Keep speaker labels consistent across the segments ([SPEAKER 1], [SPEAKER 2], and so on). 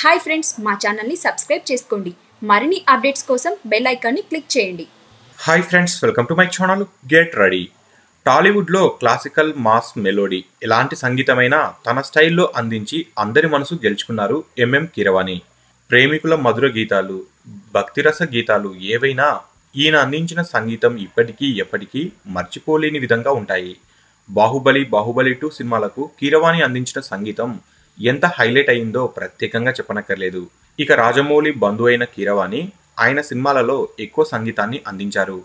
[SPEAKER 1] Hi friends మా ఛానల్ని subscribe చేసుకోండి. మరిన్ని అప్డేట్స్ కోసం బెల్ ఐకాన్ని క్లిక్ చేయండి.
[SPEAKER 2] Hi friends welcome to my channel get ready. టాలీవుడ్లో క్లాసికల్ మాస్ మెలోడీ ఎలాంటి సంగీతమైనా తన స్టైల్లో అందించి అందరి మనసు గెలుచుకున్నారు ఎంఎం కీరవాణి. ప్రేమికుల మధుర గీతాలు భక్తిరస గీతాలు ఏవైనా ఈయన అందించిన సంగీతం ఇప్పటికీ ఎప్పటికీ మర్చిపోలేని విధంగా ఉంటాయి. బాహుబలి బాహుబలి టూ సినిమాలకు కీరవాణి అందించిన సంగీతం ఎంత హైలైట్ అయిందో ప్రత్యేకంగా చెప్పనక్కర్లేదు. ఇక రాజమౌళి బంధువు అయిన కీరవాణి ఆయన సినిమాలలో ఎక్కువ సంగీతాన్ని అందించారు.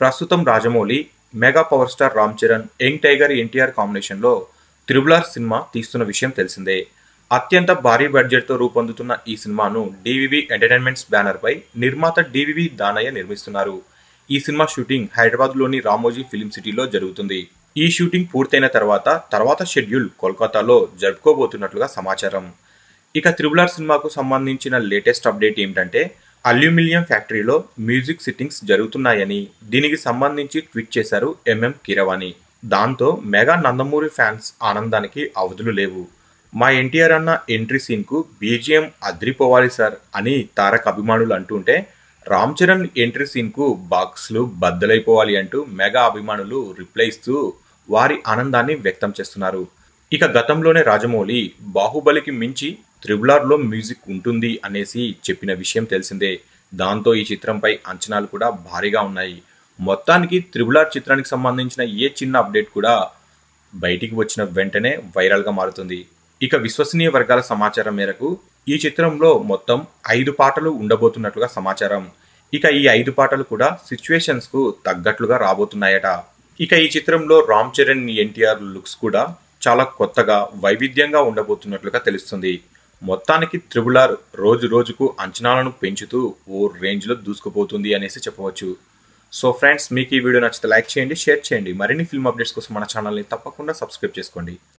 [SPEAKER 2] ప్రస్తుతం Rajamouli mega power star Ram Charan young tiger NTR కాంబినేషన్లో త్రిబులార్ సినిమా తీస్తున్న విషయం తెలిసిందే. అత్యంత భారీ బడ్జెట్తో రూపొందుతున్న ఈ సినిమాను డివివి ఎంటర్టైన్మెంట్స్ బ్యానర్పై నిర్మాత డివివి దానయ్య నిర్మిస్తున్నారు. ఈ సినిమా షూటింగ్ హైదరాబాద్లోని రామోజీ ఫిలిం సిటీలో జరుగుతుంది. ఈ షూటింగ్ పూర్తయిన తర్వాత తర్వాత షెడ్యూల్ కోల్కతాలో జరుపుకోబోతున్నట్లుగా సమాచారం. ఇక త్రిబులార్ సినిమాకు సంబంధించిన లేటెస్ట్ అప్డేట్ ఏమిటంటే అల్యూమినియం ఫ్యాక్టరీలో మ్యూజిక్ సిట్టింగ్స్ జరుగుతున్నాయని దీనికి సంబంధించి ట్వీట్ చేశారు ఎంఎం కీరవాణి. దాంతో మెగా నందమూరి ఫ్యాన్స్ ఆనందానికి అవధులు లేవు. మా ఎన్టీఆర్ అన్న ఎంట్రీ సీన్కు బీజిఎం అద్రిపోవాలి సార్ అని తారక్ అభిమానులు అంటుంటే రామ్ చరణ్ ఎంట్రీ సీన్కు బాక్స్లు బద్దలైపోవాలి అంటూ మెగా అభిమానులు రిప్లై ఇస్తూ వారి ఆనందాన్ని వ్యక్తం చేస్తున్నారు. ఇక గతంలోనే రాజమౌళి బాహుబలికి మించి త్రిబులార్లో మ్యూజిక్ ఉంటుంది అనేసి చెప్పిన విషయం తెలిసిందే. దాంతో ఈ చిత్రంపై అంచనాలు కూడా భారీగా ఉన్నాయి. మొత్తానికి త్రిబులార్ చిత్రానికి సంబంధించిన ఏ చిన్న అప్డేట్ కూడా బయటికి వచ్చిన వెంటనే వైరల్గా మారుతుంది. ఇక విశ్వసనీయ వర్గాల సమాచారం మేరకు ఈ చిత్రంలో మొత్తం ఐదు పాటలు ఉండబోతున్నట్లుగా సమాచారం. ఇక ఈ ఐదు పాటలు కూడా సిచ్యువేషన్స్కు తగ్గట్లుగా రాబోతున్నాయట. ఇక ఈ చిత్రంలో రామ్ చరణ్ ఎన్టీఆర్ లుక్స్ కూడా చాలా కొత్తగా వైవిధ్యంగా ఉండబోతున్నట్లుగా తెలుస్తుంది. మొత్తానికి త్రిబులార్ రోజు రోజుకు అంచనాలను పెంచుతూ ఓ రేంజ్లో దూసుకుపోతుంది అనేసి చెప్పవచ్చు. సో ఫ్రెండ్స్ మీకు ఈ వీడియో నచ్చితే లైక్ చేయండి షేర్ చేయండి. మరిన్ని ఫిల్మ్ అప్డేట్స్ కోసం మన ఛానల్ని తప్పకుండా సబ్స్క్రైబ్ చేసుకోండి.